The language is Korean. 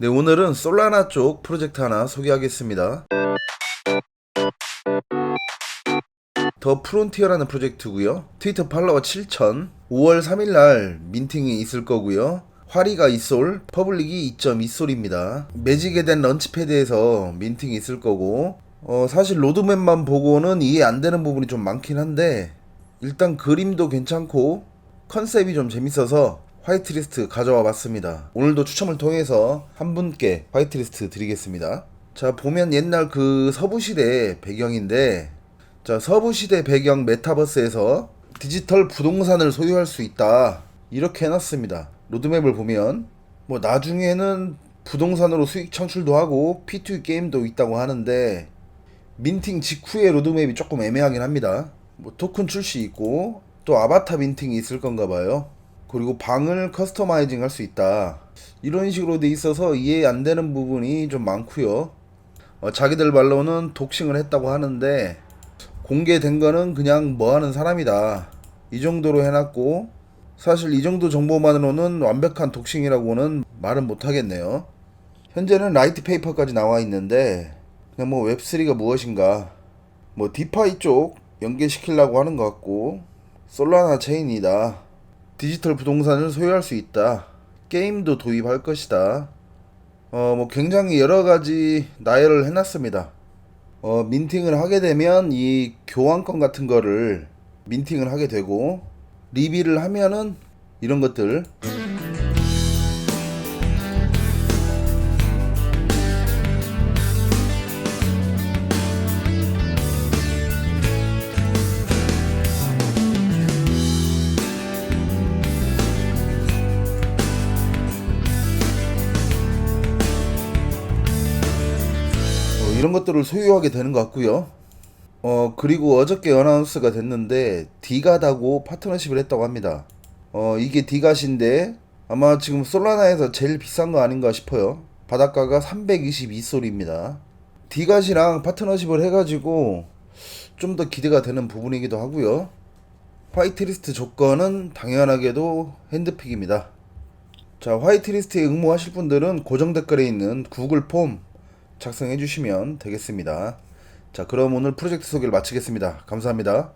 네, 오늘은 솔라나 쪽 프로젝트 하나 소개하겠습니다. 더 프론티어라는 프로젝트고요. 트위터 팔로워 7천. 5월 3일 날 민팅이 있을 거고요. 화리가 이솔, 퍼블릭이 2.2솔입니다. 매직에 된 런치패드에서 민팅이 있을 거고, 어, 사실 로드맵만 보고는 이해 안 되는 부분이 좀 많긴 한데, 일단 그림도 괜찮고, 컨셉이 좀 재밌어서 화이트리스트 가져와 봤습니다. 오늘도 추첨을 통해서 한 분께 화이트리스트 드리겠습니다. 자, 보면 옛날 그 서부시대 배경인데, 자, 서부시대 배경 메타버스에서 디지털 부동산을 소유할 수 있다. 이렇게 해놨습니다. 로드맵을 보면, 뭐, 나중에는 부동산으로 수익 창출도 하고, P2E 게임도 있다고 하는데, 민팅 직후의 로드맵이 조금 애매하긴 합니다. 뭐, 토큰 출시 있고, 또 아바타 민팅이 있을 건가 봐요. 그리고 방을 커스터마이징 할 수 있다. 이런 식으로 돼 있어서 이해 안 되는 부분이 좀 많고요. 어, 자기들 말로는 독싱을 했다고 하는데 공개된 거는 그냥 뭐 하는 사람이다. 이 정도로 해놨고 사실 이 정도 정보만으로는 완벽한 독싱이라고는 말은 못 하겠네요. 현재는 라이트 페이퍼까지 나와 있는데 그냥 뭐 웹3가 무엇인가 뭐 디파이 쪽 연계시키려고 하는 것 같고 솔라나 체인이다. 디지털 부동산을 소유할 수 있다. 게임도 도입할 것이다. 어, 뭐 굉장히 여러 가지 나열을 해놨습니다. 어, 민팅을 하게 되면 이 교환권 같은 거를 민팅을 하게 되고 리비를 하면은 이런 것들 것들을 소유하게 되는 것 같고요. 어 그리고 어저께 어나운스가 됐는데 디가다고 파트너십을 했다고 합니다. 어 이게 디갓인데 아마 지금 솔라나에서 제일 비싼 거 아닌가 싶어요. 바닷가가 322솔입니다. 디갓이랑 파트너십을 해가지고 좀 더 기대가 되는 부분이기도 하고요. 화이트리스트 조건은 당연하게도 핸드픽입니다. 자, 화이트리스트에 응모하실 분들은 고정 댓글에 있는 구글 폼 작성해 주시면 되겠습니다. 자, 그럼 오늘 프로젝트 소개를 마치겠습니다. 감사합니다.